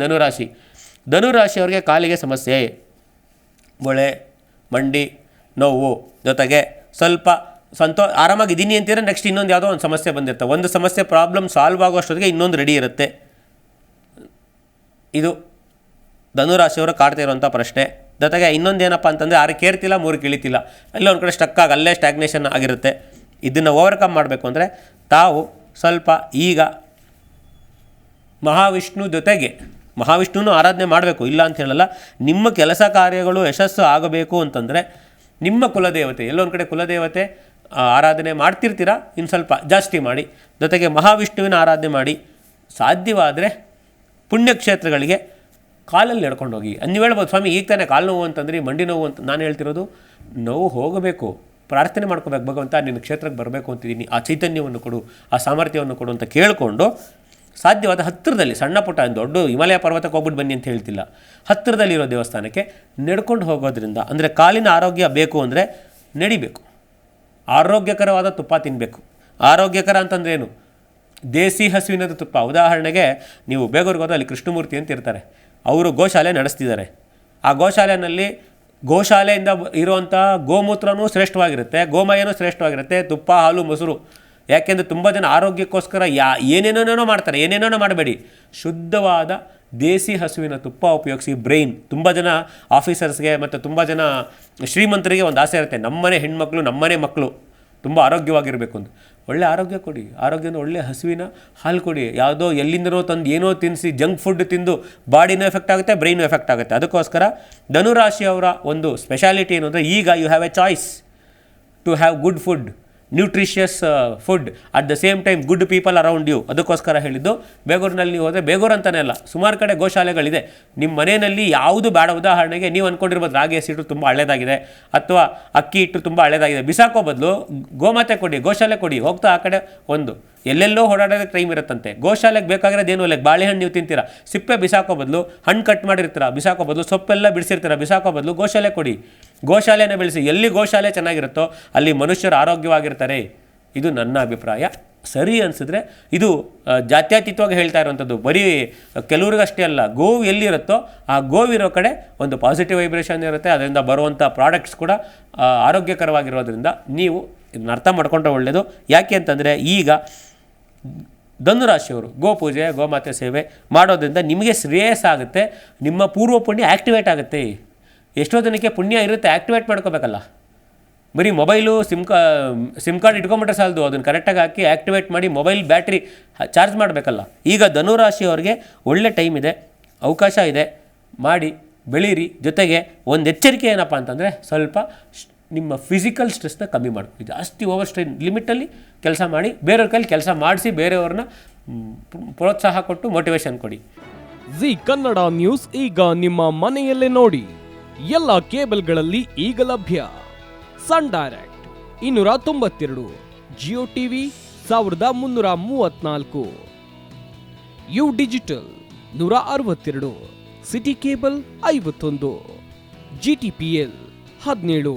ಧನುರಾಶಿ. ಧನುರಾಶಿಯವರಿಗೆ ಕಾಲಿಗೆ ಸಮಸ್ಯೆ. ಮೊಳೆ ಮಂಡಿ, ನೋವು ಜೊತೆಗೆ ಸ್ವಲ್ಪ ಸಂತೋ, ಆರಾಮಾಗಿದ್ದೀನಿ ಅಂತೀರ ನೆಕ್ಸ್ಟ್ ಇನ್ನೊಂದು ಯಾವುದೋ ಒಂದು ಸಮಸ್ಯೆ ಬಂದಿರುತ್ತೆ. ಒಂದು ಸಮಸ್ಯೆ ಪ್ರಾಬ್ಲಮ್ ಸಾಲ್ವ್ ಆಗೋಷ್ಟೊತ್ತಿಗೆ ಇನ್ನೊಂದು ರೆಡಿ ಇರುತ್ತೆ. ಇದು ಧನುರಾಶಿಯವರು ಕಾಡ್ತಾ ಇರುವಂಥ ಪ್ರಶ್ನೆ. ಜೊತೆಗೆ ಇನ್ನೊಂದು ಏನಪ್ಪ ಅಂತಂದರೆ ಆರು ಕೇರ್ತಿಲ್ಲ ಮೂರು ಕಿಳಿತಿಲ್ಲ. ಅಲ್ಲೇ ಒಂದು ಕಡೆ ಸ್ಟಕ್ ಆಗಿ, ಅಲ್ಲೇ ಸ್ಟ್ಯಾಗ್ನೇಷನ್ ಆಗಿರುತ್ತೆ. ಇದನ್ನು ಓವರ್ಕಮ್ ಮಾಡಬೇಕು ಅಂದರೆ, ತಾವು ಸ್ವಲ್ಪ ಈಗ ಮಹಾವಿಷ್ಣು ಜೊತೆಗೆ ಮಹಾವಿಷ್ಣುನೂ ಆರಾಧನೆ ಮಾಡಬೇಕು, ಇಲ್ಲ ಅಂತ ಹೇಳಲ್ಲ. ನಿಮ್ಮ ಕೆಲಸ ಕಾರ್ಯಗಳು ಯಶಸ್ಸು ಆಗಬೇಕು ಅಂತಂದರೆ ನಿಮ್ಮ ಕುಲದೇವತೆ, ಎಲ್ಲೊಂದು ಕಡೆ ಕುಲದೇವತೆ ಆರಾಧನೆ ಮಾಡ್ತಿರ್ತೀರಾ? ಇನ್ನು ಸ್ವಲ್ಪ ಜಾಸ್ತಿ ಮಾಡಿ. ಜೊತೆಗೆ ಮಹಾವಿಷ್ಣುವಿನ ಆರಾಧನೆ ಮಾಡಿ. ಸಾಧ್ಯವಾದರೆ ಪುಣ್ಯಕ್ಷೇತ್ರಗಳಿಗೆ ಕಾಲಲ್ಲಿ ನಡ್ಕೊಂಡು ಹೋಗಿ ನೀವು ಹೇಳ್ಬೋದು, ಸ್ವಾಮಿ, ಈಗ ತಾನೇ ಕಾಲು ನೋವು ಅಂತಂದ್ರೆ, ಮಂಡಿ ನೋವು ಅಂತ ನಾನು ಹೇಳ್ತಿರೋದು. ನೋವು ಹೋಗಬೇಕು. ಪ್ರಾರ್ಥನೆ ಮಾಡ್ಕೋಬೇಕು, ಭಗವಂತ, ನಿನ್ನ ಕ್ಷೇತ್ರಕ್ಕೆ ಬರಬೇಕು ಅಂತಿದ್ದೀನಿ. ಆ ಚೈತನ್ಯವನ್ನು ಕೊಡು, ಆ ಸಾಮರ್ಥ್ಯವನ್ನು ಕೊಡು ಅಂತ ಕೇಳಿಕೊಂಡು ಸಾಧ್ಯವಾದ ಹತ್ತಿರದಲ್ಲಿ, ಸಣ್ಣ ಪುಟ್ಟ ದೊಡ್ಡ ಹಿಮಾಲಯ ಪರ್ವತಕ್ಕೆ ಹೋಗ್ಬಿಟ್ಟು ಬನ್ನಿ ಅಂತ ಹೇಳ್ತಿಲ್ಲ. ಹತ್ತಿರದಲ್ಲಿರೋ ದೇವಸ್ಥಾನಕ್ಕೆ ನಡ್ಕೊಂಡು ಹೋಗೋದ್ರಿಂದ, ಅಂದರೆ ಕಾಲಿನ ಆರೋಗ್ಯ ಬೇಕು ಅಂದರೆ ನಡಿಬೇಕು. ಆರೋಗ್ಯಕರವಾದ ತುಪ್ಪ ತಿನ್ನಬೇಕು ಆರೋಗ್ಯಕರ ಅಂತಂದ್ರೆ ಏನು? ದೇಸಿ ಹಸುವಿನದ ತುಪ್ಪ. ಉದಾಹರಣೆಗೆ, ನೀವು ಬೇಗೂರಿಗೆ ಹೋದ್ರೆ ಅಲ್ಲಿ ಕೃಷ್ಣಮೂರ್ತಿ ಅಂತ ಇರ್ತಾರೆ. ಅವರು ಗೋಶಾಲೆ ನಡೆಸ್ತಿದ್ದಾರೆ. ಆ ಗೋಶಾಲೆಯಲ್ಲಿ ಗೋಶಾಲೆಯಿಂದ ಇರುವಂಥ ಗೋಮೂತ್ರನೂ ಶ್ರೇಷ್ಠವಾಗಿರುತ್ತೆ, ಗೋಮಯನೂ ಶ್ರೇಷ್ಠವಾಗಿರುತ್ತೆ, ತುಪ್ಪ, ಹಾಲು, ಮೊಸರು. ಯಾಕೆಂದರೆ ತುಂಬ ಜನ ಆರೋಗ್ಯಕ್ಕೋಸ್ಕರ ಯಾ ಏನೇನೇನೋ ಮಾಡ್ತಾರೆ ಏನೇನೋ ಮಾಡಬೇಡಿ. ಶುದ್ಧವಾದ ದೇಸಿ ಹಸುವಿನ ತುಪ್ಪ ಉಪಯೋಗಿಸಿ, ಬ್ರೈನ್. ತುಂಬ ಜನ ಆಫೀಸರ್ಸ್ಗೆ ಮತ್ತು ತುಂಬ ಜನ ಶ್ರೀಮಂತರಿಗೆ ಒಂದು ಆಸೆ ಇರುತ್ತೆ. ನಮ್ಮನೆ ಹೆಣ್ಮಕ್ಳು, ನಮ್ಮನೆ ಮಕ್ಕಳು ತುಂಬ ಆರೋಗ್ಯವಾಗಿರಬೇಕು ಅಂತ. ಒಳ್ಳೆ ಆರೋಗ್ಯ ಕೊಡಿ. ಆರೋಗ್ಯನ ಒಳ್ಳೆ ಹಸುವಿನ ಹಾಲು ಕೊಡಿ. ಯಾವುದೋ ಎಲ್ಲಿಂದನೋ ತಂದು ಏನೋ ತಿನ್ನಿಸಿ, ಜಂಕ್ ಫುಡ್ ತಿಂದು ಬಾಡಿನೂ ಎಫೆಕ್ಟ್ ಆಗುತ್ತೆ, ಬ್ರೈನು ಎಫೆಕ್ಟ್ ಆಗುತ್ತೆ. ಅದಕ್ಕೋಸ್ಕರ ಧನುರಾಶಿಯವರ ಒಂದು ಸ್ಪೆಷಾಲಿಟಿ ಏನು ಈಗ you have a choice to have good food nutritious food at the same time good people around you ಅದಕ್ಕೋಸ್ಕರ ಹೇಳಿದ್ದು, ಬೇಗೂರಿನಲ್ಲಿ ನೀವು ಹೋದರೆ ಬೇಗೂರು ಅಂತಲೇ ಅಲ್ಲ, ಸುಮಾರು ಕಡೆ ಗೋಶಾಲೆಗಳಿದೆ. ನಿಮ್ಮ ಮನೆಯಲ್ಲಿ ಯಾವುದು ಬೇಡ, ಉದಾಹರಣೆಗೆ ನೀವು ಅಂದ್ಕೊಂಡಿರ್ಬೋದು ರಾಗಿ ಹಸಿಟ್ಟು ತುಂಬ ಹಳೇದಾಗಿದೆ, ಅಥವಾ ಅಕ್ಕಿ ಹಿಟ್ಟು ತುಂಬ ಹಳೇದಾಗಿದೆ. ಬಿಸಾಕೋ ಬದಲು ಗೋಮಾತೆ ಕೊಡಿ, ಗೋಶಾಲೆ ಕೊಡಿ, ಹೋಗ್ತಾ ಆ ಕಡೆ ಒಂದು. ಎಲ್ಲೆಲ್ಲೋ ಓಡಾಡೋದಕ್ಕೆ ಟೈಮ್ ಇರುತ್ತಂತೆ. ಗೋಶಾಲೆಗೆ ಬೇಕಾಗಿರೋದು ಏನು? ಇಲ್ಲ ಬಾಳೆಹಣ್ಣು ನೀವು ತಿಂತೀರಾ? ಸಿಪ್ಪೆ ಬಿಸಾಕೋ ಬದಲು ಹಣ್ಣು ಕಟ್ ಮಾಡಿರ್ತೀರ? ಬಿಸಾಕೋ ಬದಲು ಸೊಪ್ಪೆಲ್ಲ ಬಿಡಿಸಿರ್ತೀರ? ಬಿಸಾಕೋ ಬದಲು ಗೋಶಾಲೆ ಕೊಡಿ. ಗೋಶಾಲೆನ ಬೆಳೆಸಿ. ಎಲ್ಲಿ ಗೋಶಾಲೆ ಚೆನ್ನಾಗಿರುತ್ತೋ ಅಲ್ಲಿ ಮನುಷ್ಯರು ಆರೋಗ್ಯವಾಗಿರ್ತಾರೆ. ಇದು ನನ್ನ ಅಭಿಪ್ರಾಯ. ಸರಿ ಅನಿಸಿದ್ರೆ ಇದು ಜಾತ್ಯತೀತವಾಗಿ ಹೇಳ್ತಾ ಇರುವಂಥದ್ದು ಬರೀ ಕೆಲವ್ರಿಗಷ್ಟೇ ಅಲ್ಲ, ಗೋವು ಎಲ್ಲಿರುತ್ತೋ ಆ ಗೋವಿರೋ ಕಡೆ ಒಂದು ಪಾಸಿಟಿವ್ ವೈಬ್ರೇಷನ್ ಇರುತ್ತೆ. ಅದರಿಂದ ಬರುವಂಥ ಪ್ರಾಡಕ್ಟ್ಸ್ ಕೂಡ ಆರೋಗ್ಯಕರವಾಗಿರೋದ್ರಿಂದ ನೀವು ಇದನ್ನ ಅರ್ಥ ಮಾಡ್ಕೊಂಡ್ರೆ ಒಳ್ಳೆಯದು ಯಾಕೆ ಅಂತಂದರೆ ಈಗ ಧನುರಾಶಿಯವರು ಗೋಪೂಜೆ ಗೋಮಾತೆ ಸೇವೆ ಮಾಡೋದ್ರಿಂದ ನಿಮಗೆ ಶ್ರೇಯಸ್ ಆಗುತ್ತೆ, ನಿಮ್ಮ ಪೂರ್ವ ಪುಣ್ಯ ಆ್ಯಕ್ಟಿವೇಟ್ ಆಗುತ್ತೆ. ಎಷ್ಟೋ ಜನಕ್ಕೆ ಪುಣ್ಯ ಇರುತ್ತೆ ಆ್ಯಕ್ಟಿವೇಟ್ ಮಾಡ್ಕೋಬೇಕಲ್ಲ. ಬರೀ ಮೊಬೈಲು, ಸಿಮ್ ಕಾ, ಸಿಮ್ ಕಾರ್ಡ್ ಇಟ್ಕೊಂಬಿಟ್ರೆ ಸಾಲದು, ಅದನ್ನು ಕರೆಕ್ಟಾಗಿ ಹಾಕಿ ಆ್ಯಕ್ಟಿವೇಟ್ ಮಾಡಿ ಮೊಬೈಲ್ ಬ್ಯಾಟ್ರಿ ಚಾರ್ಜ್ ಮಾಡಬೇಕಲ್ಲ. ಈಗ ಧನುರಾಶಿಯವರಿಗೆ ಒಳ್ಳೆ ಟೈಮ್ ಇದೆ, ಅವಕಾಶ ಇದೆ, ಮಾಡಿ, ಬೆಳೀರಿ, ಜೊತೆಗೆ ಒಂದು ಎಚ್ಚರಿಕೆ ಏನಪ್ಪ ಅಂತಂದರೆ ಸ್ವಲ್ಪ ನಿಮ್ಮ ಫಿಸಿಕಲ್ ಸ್ಟ್ರೆಸ್ನ ಕಮ್ಮಿ ಮಾಡ್ಕೊಳ್ಳಿ ಜಾಸ್ತಿ ಓವರ್ ಸ್ಟ್ರೈನ್ ಲಿಮಿಟಲ್ಲಿ ಕೆಲಸ ಮಾಡಿ, ಬೇರೆಯವ್ರ ಕೈಲಿ ಕೆಲಸ ಮಾಡಿಸಿ ಬೇರೆಯವ್ರನ್ನ ಪ್ರೋತ್ಸಾಹ ಕೊಟ್ಟು ಮೋಟಿವೇಶನ್ ಕೊಡಿ. ಜಿ ಕನ್ನಡ ನ್ಯೂಸ್ ಈಗ ನಿಮ್ಮ ಮನೆಯಲ್ಲೇ ನೋಡಿ. ಎಲ್ಲ ಕೇಬಲ್ಗಳಲ್ಲಿ ಈಗ ಲಭ್ಯ. ಸನ್ ಡೈರೆಕ್ಟ್ ಇನ್ನೂರ ತೊಂಬತ್ತೆರಡು ಜಿಯೋ ಟಿವಿ ಸಾವಿರದ ಮುನ್ನೂರ ಮೂವತ್ನಾಲ್ಕು. ಯು ಡಿಜಿಟಲ್ ನೂರ ಅರವತ್ತೆರಡು ಸಿಟಿ ಕೇಬಲ್ ಐವತ್ತೊಂದು. ಜಿ ಟಿ ಪಿ ಎಲ್ ಹದಿನೇಳು.